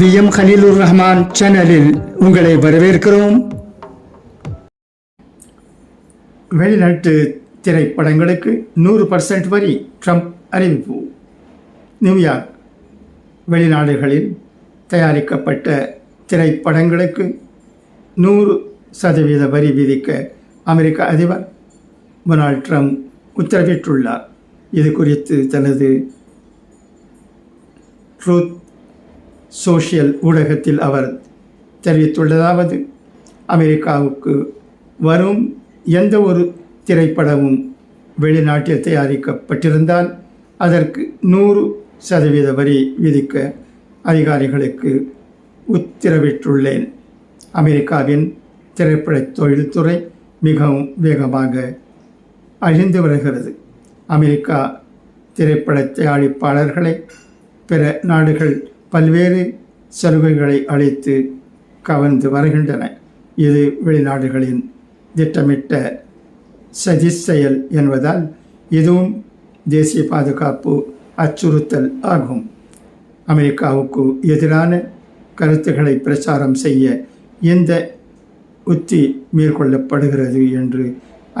V M Khaleelur Rahman சேனலில் உங்களை வரவேற்கிறோம். வெளிநாட்டு திரைப்படங்களுக்கு நூறு பர்சன்ட் வரி ட்ரம்ப் அறிவிப்பு. நியூயார்க் வெளிநாடுகளில் தயாரிக்கப்பட்ட திரைப்படங்களுக்கு நூறு சதவீத வரி விதிக்க அமெரிக்க அதிபர் டொனால்ட் ட்ரம்ப் உத்தரவிட்டுள்ளார். இது குறித்து தனது ட்ரூத் சோஷியல் ஊடகத்தில் அவர் தெரிவித்துள்ளதாவது அமெரிக்காவுக்கு வரும் எந்த ஒரு திரைப்படமும் வெளிநாட்டில் தயாரிக்கப்பட்டிருந்தால் அதற்கு நூறு சதவீத வரி விதிக்க அதிகாரிகளுக்கு உத்தரவிட்டுள்ளேன். அமெரிக்காவின் திரைப்பட தொழில்துறை மிகவும் வேகமாக அழிந்து வருகிறது. அமெரிக்கா திரைப்பட தயாரிப்பாளர்களை பிற நாடுகள் பல்வேறு சலுகைகளை அளித்து கவர்ந்து வருகின்றன. இது வெளிநாடுகளின் திட்டமிட்ட சதி செயல் என்பதால் இதுவும் தேசிய பாதுகாப்பு அச்சுறுத்தல் ஆகும். அமெரிக்காவுக்கு எதிரான கருத்துக்களை பிரச்சாரம் செய்ய இந்த உத்தி மேற்கொள்ளப்படுகிறது என்று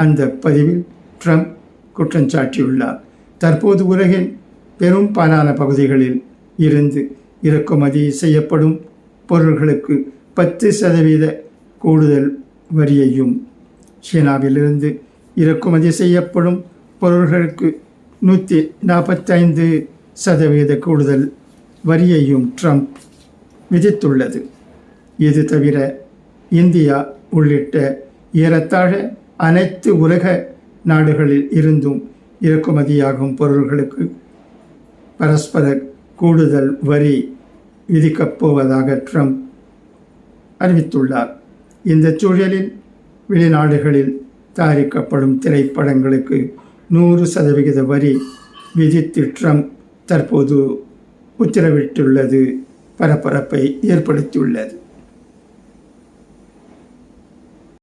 அந்த பதிவில் ட்ரம்ப் குற்றம் சாட்டியுள்ளார் தற்போது உலகின் பெரும்பாலான பகுதிகளில் இருந்து இறக்குமதி செய்யப்படும் பொருள்களுக்கு பத்து சதவீத கூடுதல் வரியையும் சீனாவிலிருந்து இறக்குமதி செய்யப்படும் பொருள்களுக்கு நூற்றி நாற்பத்தைந்து சதவீத கூடுதல் வரியையும் ட்ரம்ப் விதித்துள்ளது. இது தவிர இந்தியா உள்ளிட்ட ஏறத்தாழ அனைத்து உலக நாடுகளில் இருந்தும் இறக்குமதியாகும் பொருள்களுக்கு பரஸ்பர கூடுதல் வரி விதிக்கப் போவதாக ட்ரம்ப் அறிவித்துள்ளார். இந்த சூழலில் வெளிநாடுகளில் தயாரிக்கப்படும் திரைப்படங்களுக்கு நூறு சதவிகித வரி விதித்து ட்ரம்ப் தற்போது உத்தரவிட்டுள்ளது. பரபரப்பை ஏற்படுத்தியுள்ளது.